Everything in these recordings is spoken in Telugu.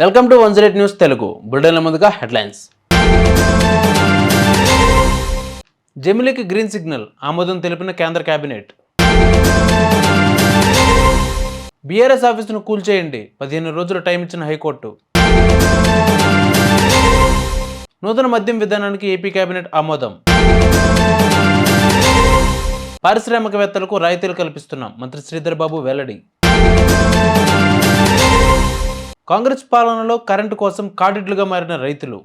Welcome to one zero news Telugu. బుల్డెన్ల ముందుగా హెడ్లైన్స్. జమిలీకి గ్రీన్ సిగ్నల్ ఆమోదం తెలిపిన కేంద్ర కేబినెట్ బీఆర్ఎస్ ఆఫీసును కూల్చేయండి పదిహేను రోజులు టైం ఇచ్చిన హైకోర్టు. నూతన మద్యం విధానానికి ఏపీ కేబినెట్ ఆమోదం. పారిశ్రామికవేత్తలకు రాయితీలు కల్పిస్తున్నాం మంత్రి శ్రీధర్ బాబు వెల్లడి. కాంగ్రెస్ పాలనలో కరెంటు కోసం కాడిడ్లుగా మారిన రైతులు.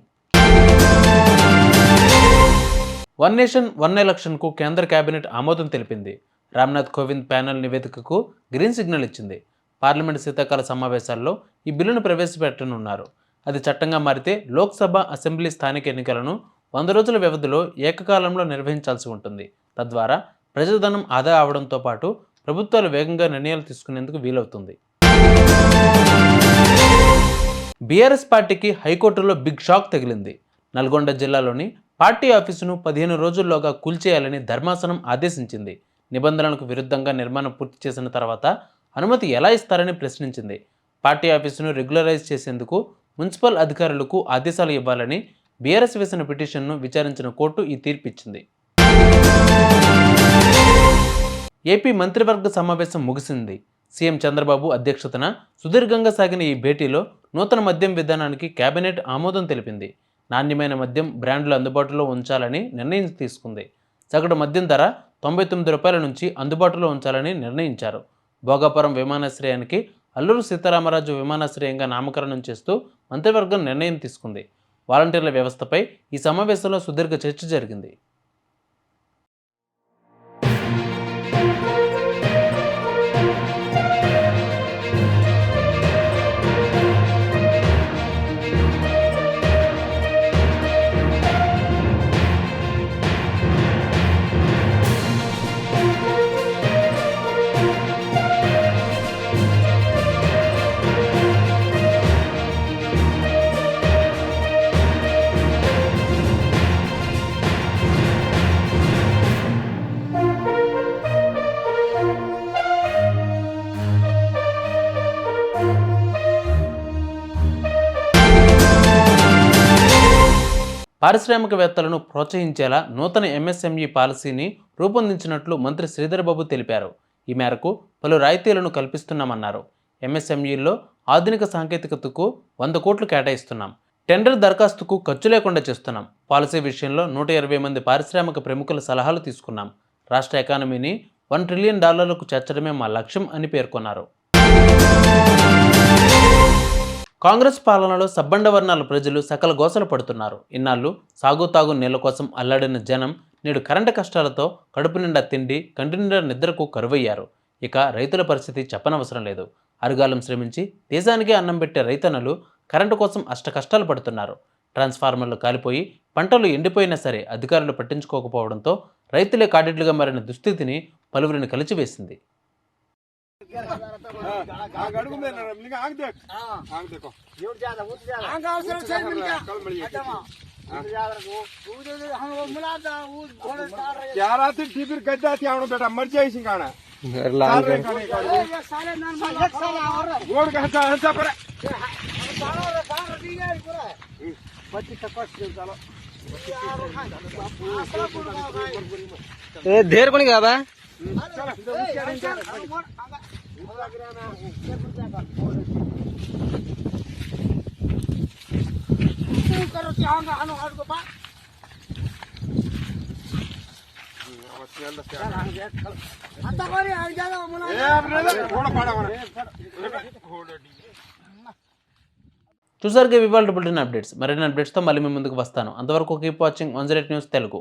వన్ నేషన్ వన్ ఎలక్షన్కు కేంద్ర కేబినెట్ ఆమోదం తెలిపింది. రామ్నాథ్ కోవింద్ ప్యానెల్ నివేదికకు గ్రీన్ సిగ్నల్ ఇచ్చింది. పార్లమెంట్ శీతాకాల సమావేశాల్లో ఈ బిల్లును ప్రవేశపెట్టనున్నారు. అది చట్టంగా మారితే లోక్సభ అసెంబ్లీ స్థానిక ఎన్నికలను వంద రోజుల వ్యవధిలో ఏకకాలంలో నిర్వహించాల్సి ఉంటుంది. తద్వారా ప్రజాధనం ఆదా అవడంతో పాటు ప్రభుత్వాలు వేగంగా నిర్ణయాలు తీసుకునేందుకు వీలవుతుంది. బీఆర్ఎస్ పార్టీకి హైకోర్టులో బిగ్ షాక్ తగిలింది. నల్గొండ జిల్లాలోని పార్టీ ఆఫీసును పదిహేను రోజుల్లోగా కూల్చేయాలని ధర్మాసనం ఆదేశించింది. నిబంధనలకు విరుద్ధంగా నిర్మాణం పూర్తి చేసిన తర్వాత అనుమతి ఎలా ఇస్తారని ప్రశ్నించింది. పార్టీ ఆఫీసును రెగ్యులరైజ్ చేసేందుకు మున్సిపల్ అధికారులకు ఆదేశాలు ఇవ్వాలని బీఆర్ఎస్ వేసిన పిటిషన్ను విచారించిన కోర్టు ఈ తీర్పిచ్చింది. ఏపీ మంత్రివర్గ సమావేశం ముగిసింది. సీఎం చంద్రబాబు అధ్యక్షతన సుదీర్ఘంగా సాగిన ఈ భేటీలో నూతన మద్యం విధానానికి కేబినెట్ ఆమోదం తెలిపింది. నాణ్యమైన మద్యం బ్రాండ్లు అందుబాటులో ఉంచాలని నిర్ణయం తీసుకుంది. సగటు మద్యం ధర తొంభై తొమ్మిది రూపాయల నుంచి అందుబాటులో ఉంచాలని నిర్ణయించారు. భోగాపురం విమానాశ్రయానికి అల్లూరు సీతారామరాజు విమానాశ్రయంగా నామకరణం చేస్తూ మంత్రివర్గం నిర్ణయం తీసుకుంది. వాలంటీర్ల వ్యవస్థపై ఈ సమావేశంలో సుదీర్ఘ చర్చ జరిగింది. పారిశ్రామికవేత్తలను ప్రోత్సహించేలా నూతన ఎంఎస్ఎంఈ పాలసీని రూపొందించినట్లు మంత్రి శ్రీధర్ బాబు తెలిపారు. ఈ మేరకు పలు రాయితీలను కల్పిస్తున్నామన్నారు. ఎంఎస్ఎంఈల్లో ఆధునిక సాంకేతికతకు వంద కోట్లు కేటాయిస్తున్నాం. టెండర్ దరఖాస్తుకు ఖర్చు లేకుండా చేస్తున్నాం. పాలసీ విషయంలో నూట ఇరవై మంది పారిశ్రామిక ప్రముఖుల సలహాలు తీసుకున్నాం. రాష్ట్ర ఎకానమీని వన్ ట్రిలియన్ డాలర్లకు చేర్చడమే మా లక్ష్యం అని పేర్కొన్నారు. కాంగ్రెస్ పాలనలో సబ్బండ వర్ణాల ప్రజలు సకల గోసలు పడుతున్నారు. ఇన్నాళ్ళు సాగు తాగు నీళ్ళ కోసం అల్లాడిన జనం నేడు కరెంటు కష్టాలతో కడుపు నిండా తిండి కంటి నిండా నిద్రకు కరువయ్యారు. ఇక రైతుల పరిస్థితి చెప్పనవసరం లేదు. అరుగాలం శ్రమించి దేశానికి అన్నం పెట్టే రైతన్నలు కరెంటు కోసం అష్ట కష్టాలు పడుతున్నారు. ట్రాన్స్ఫార్మర్లు కాలిపోయి పంటలు ఎండిపోయినా సరే అధికారులు పట్టించుకోకపోవడంతో రైతులే కాడిడ్లుగా మారిన దుస్థితిని పలువురిని కలిచివేసింది. ಗಡುಗು ಮೇಲೆ ನಿಮ್ಗೆ ಆಗ್ಬೇಕು ಆಗ್ಬೇಕು ಹಂಗಾವ್ಸರ ಸೈಡ್ ನಿಮ್ಗೆ ಯಾರ ಟಿಬಿರ್ ಗದ್ದೆ ಆತಿ ಅವನು ಬೇಡ ಮರ್ಜಿ ಐಸಿ ಕಾಣ ಗೋಡ್ ಗಂಟ ಅಂತ ಬರ ಬತ್ತಿ ತಪ್ಪಿಸ್ತೀವಿ ಚಾಲೋ ए ढेर कोनी गाबा करो क्या होगा हनो हट को बा आता कोरी आ ज्यादा मुना ए अपने घोड़ा पाड़ा वना చూసారుగా ఇవాళ బులెటిన్ అప్డేట్స్ మరిన్ని అప్డేట్స్తో మళ్ళీ మీ ముందుకు వస్తాను అంతవరకు keep watching one zero news Telugu